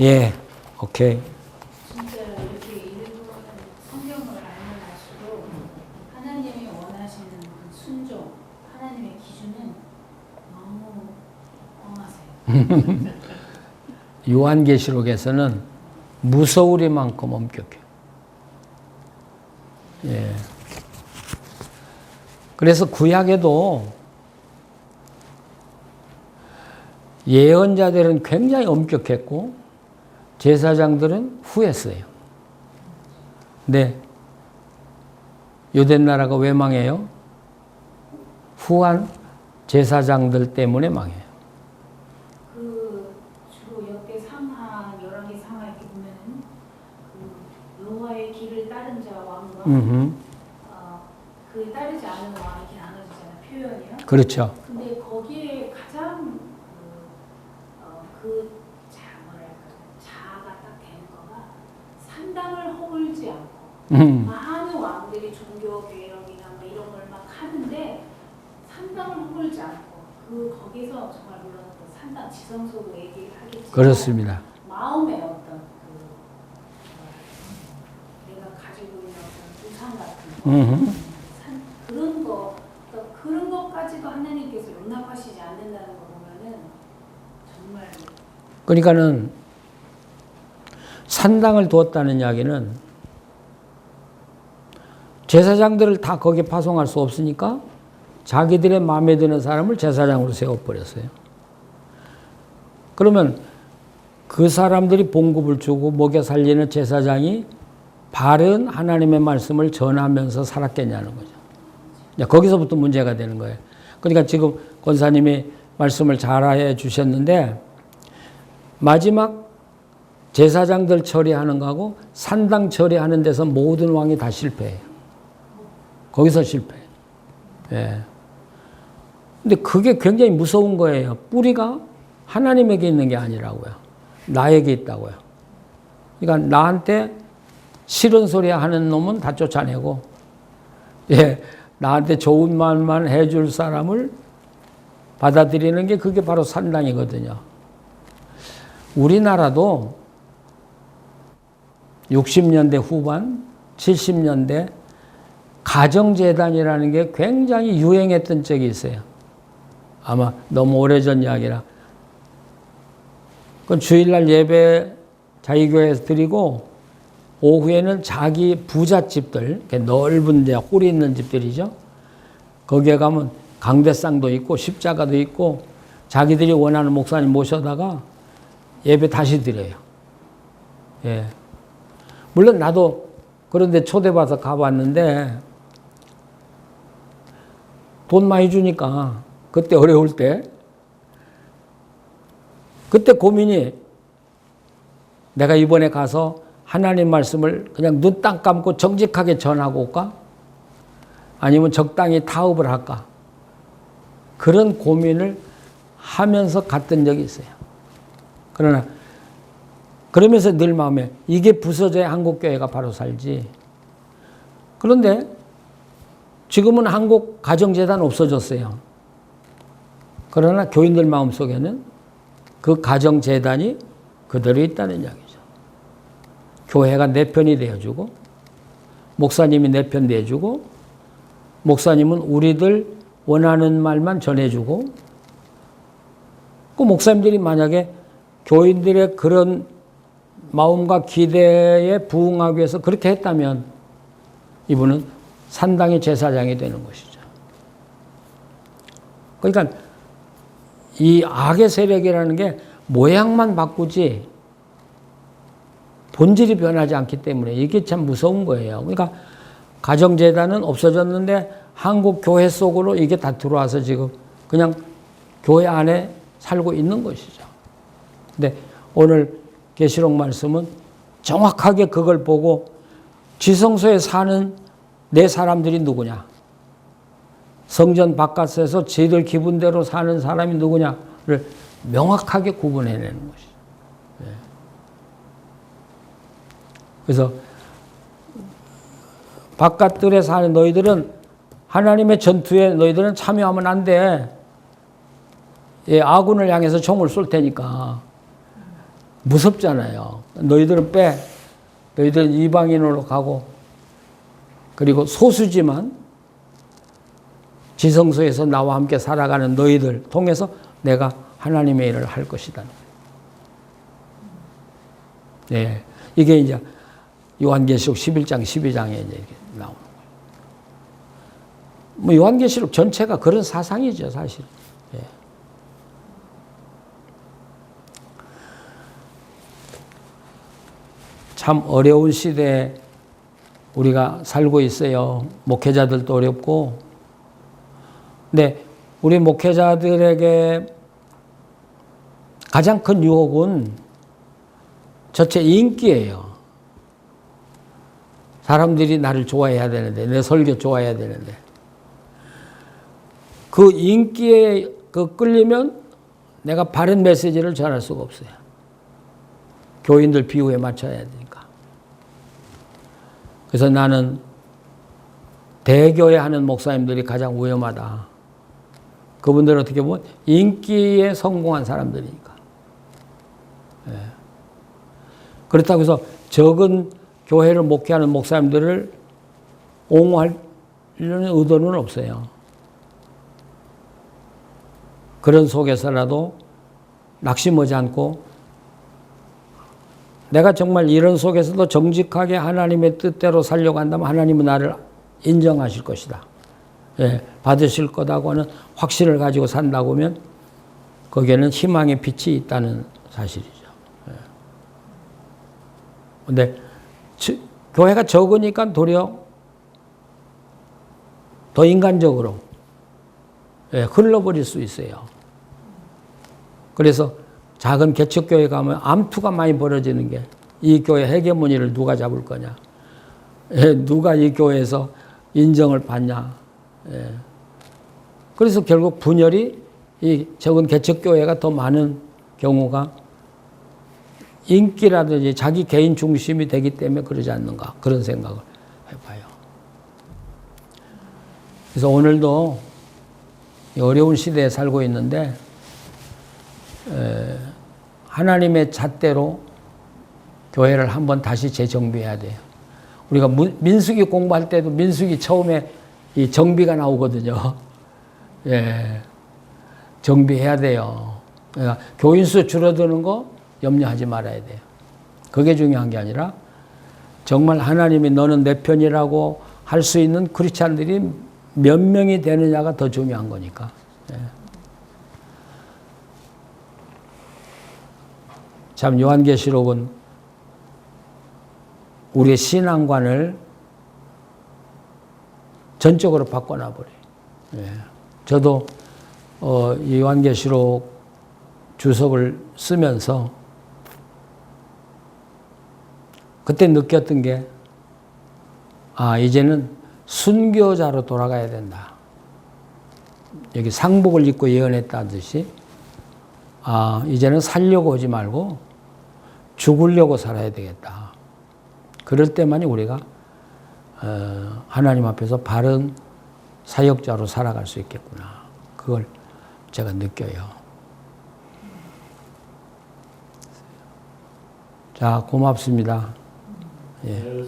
예, 오케이. 진짜 이렇게 읽은 성경을 알면 알수록 하나님이 원하시는 그 순종, 하나님의 기준은 너무 험하세요. 요한계시록에서는 무서우리만큼 엄격해. 예. 그래서 구약에도 예언자들은 굉장히 엄격했고 제사장들은 후했어요. 네. 유대 나라가 왜 망해요? 후한 제사장들 때문에 망해요. 그 주로 역대 상하, 열왕기 상하 이렇게 보면은 그 여호와의 길을 따른 자와 왕과. 어, 그 따르지 않은 왕 이렇게 나눠지잖아요. 표현이요. 그렇죠. 근데 거기에 가장 그, 어, 그 자, 뭐랄까 자아가 딱 되는 거가 산당을 허물지 않고 음. 많은 왕들이 종교 개혁이나 뭐 이런 걸 막 하는데 산당을 허물지 않고 그 거기서 정말 물론 그 산당 지성소도 얘기하겠지만 그렇습니다. 마음의 어떤 그 뭐랄까, 내가 가지고 있는 어떤 우상 같은 거 음흠. 산, 그런 거 그러니까 그런 것까지도 하나님께서 용납하시지 않는다는 거 보면은 정말 그러니까는 산당을 두었다는 이야기는 제사장들을 다 거기에 파송할 수 없으니까 자기들의 마음에 드는 사람을 제사장으로 세워버렸어요. 그러면 그 사람들이 봉급을 주고 먹여 살리는 제사장이 바른 하나님의 말씀을 전하면서 살았겠냐는 거죠. 거기서부터 문제가 되는 거예요. 그러니까 지금 권사님이 말씀을 잘해 주셨는데 마지막 제사장들 처리하는 거하고 산당 처리하는 데서 모든 왕이 다 실패해요. 거기서 실패해요. 예. 근데 그게 굉장히 무서운 거예요. 뿌리가 하나님에게 있는 게 아니라고요. 나에게 있다고요. 그러니까 나한테 싫은 소리 하는 놈은 다 쫓아내고, 예, 나한테 좋은 말만 해줄 사람을 받아들이는 게 그게 바로 산당이거든요. 우리나라도 60년대 후반, 70년대 가정재단이라는 게 굉장히 유행했던 적이 있어요. 아마 너무 오래전 이야기라. 그 주일날 예배 자기교회에서 드리고 오후에는 자기 부잣집들, 넓은 데 홀이 있는 집들이죠. 거기에 가면 강대상도 있고 십자가도 있고 자기들이 원하는 목사님 모셔다가 예배 다시 드려요. 예. 물론 나도 그런데 초대받아서 가봤는데 돈 많이 주니까 그때 어려울 때 그때 고민이 내가 이번에 가서 하나님 말씀을 그냥 눈 딱 감고 정직하게 전하고 올까? 아니면 적당히 타협을 할까? 그런 고민을 하면서 갔던 적이 있어요. 그러나 그러면서 늘 마음에 이게 부서져야 한국교회가 바로 살지. 그런데 지금은 한국 가정재단 없어졌어요. 그러나 교인들 마음속에는 그 가정재단이 그대로 있다는 이야기죠. 교회가 내 편이 되어주고, 목사님이 내편 내주고, 목사님은 우리들 원하는 말만 전해주고, 그 목사님들이 만약에 교인들의 그런 마음과 기대에 부응하기 위해서 그렇게 했다면 이분은 산당의 제사장이 되는 것이죠. 그러니까 이 악의 세력이라는 게 모양만 바꾸지 본질이 변하지 않기 때문에 이게 참 무서운 거예요. 그러니까 가정재단은 없어졌는데 한국 교회 속으로 이게 다 들어와서 지금 그냥 교회 안에 살고 있는 것이죠. 근데 오늘 계시록 말씀은 정확하게 그걸 보고 지성소에 사는 내 사람들이 누구냐? 성전 바깥에서 저희들 기분대로 사는 사람이 누구냐를 명확하게 구분해내는 것이죠. 예. 그래서 바깥들에 사는 너희들은 하나님의 전투에 너희들은 참여하면 안 돼. 예, 아군을 향해서 총을 쏠 테니까 무섭잖아요. 너희들은 빼. 너희들은 이방인으로 가고 그리고 소수지만 지성소에서 나와 함께 살아가는 너희들 통해서 내가 하나님의 일을 할 것이다. 네. 이게 이제 요한계시록 11장, 12장에 이제 이렇게 나오는 거예요. 뭐 요한계시록 전체가 그런 사상이죠, 사실. 예. 참 어려운 시대에 우리가 살고 있어요. 목회자들도 어렵고. 근데 우리 목회자들에게 가장 큰 유혹은 전체 인기예요. 사람들이 나를 좋아해야 되는데, 내 설교 좋아해야 되는데. 그 인기에 그 끌리면 내가 바른 메시지를 전할 수가 없어요. 교인들 비유에 맞춰야 되니까. 그래서 나는 대교회 하는 목사님들이 가장 위험하다. 그분들은 어떻게 보면 인기에 성공한 사람들이니까. 예. 그렇다고 해서 적은 교회를 목회하는 목사님들을 옹호하려는 의도는 없어요. 그런 속에서라도 낙심하지 않고 내가 정말 이런 속에서도 정직하게 하나님의 뜻대로 살려고 한다면 하나님은 나를 인정하실 것이다. 예, 받으실 거다고 하는 확신을 가지고 산다고 하면 거기에는 희망의 빛이 있다는 사실이죠. 예. 근데 지- 교회가 적으니까 도리어 더 인간적으로 예, 흘러버릴 수 있어요. 그래서 작은 개척교회 가면 암투가 많이 벌어지는 게 이 교회 헤게모니를 누가 잡을 거냐. 예, 누가 이 교회에서 인정을 받냐. 예. 그래서 결국 분열이 이 적은 개척교회가 더 많은 경우가 인기라든지 자기 개인 중심이 되기 때문에 그러지 않는가. 그런 생각을 해봐요. 그래서 오늘도 이 어려운 시대에 살고 있는데 에, 하나님의 잣대로 교회를 한번 다시 재정비해야 돼요. 우리가 문- 민수기 공부할 때도 민수기 처음에 이 정비가 나오거든요. 예, 정비해야 돼요. 그러니까 교인 수 줄어드는 거 염려하지 말아야 돼요. 그게 중요한 게 아니라 정말 하나님이 너는 내 편이라고 할 수 있는 크리스찬들이 몇 명이 되느냐가 더 중요한 거니까. 예. 참 요한계시록은 우리의 신앙관을 전적으로 바꿔놔 버려요. 예. 저도 어, 이 요한계시록 주석을 쓰면서 그때 느꼈던 게 아, 이제는 순교자로 돌아가야 된다. 여기 상복을 입고 예언했다듯이 아, 이제는 살려고 오지 말고 죽으려고 살아야 되겠다. 그럴 때만이 우리가 어, 하나님 앞에서 바른 사역자로 살아갈 수 있겠구나. 그걸 제가 느껴요. 자, 고맙습니다. 예. 네.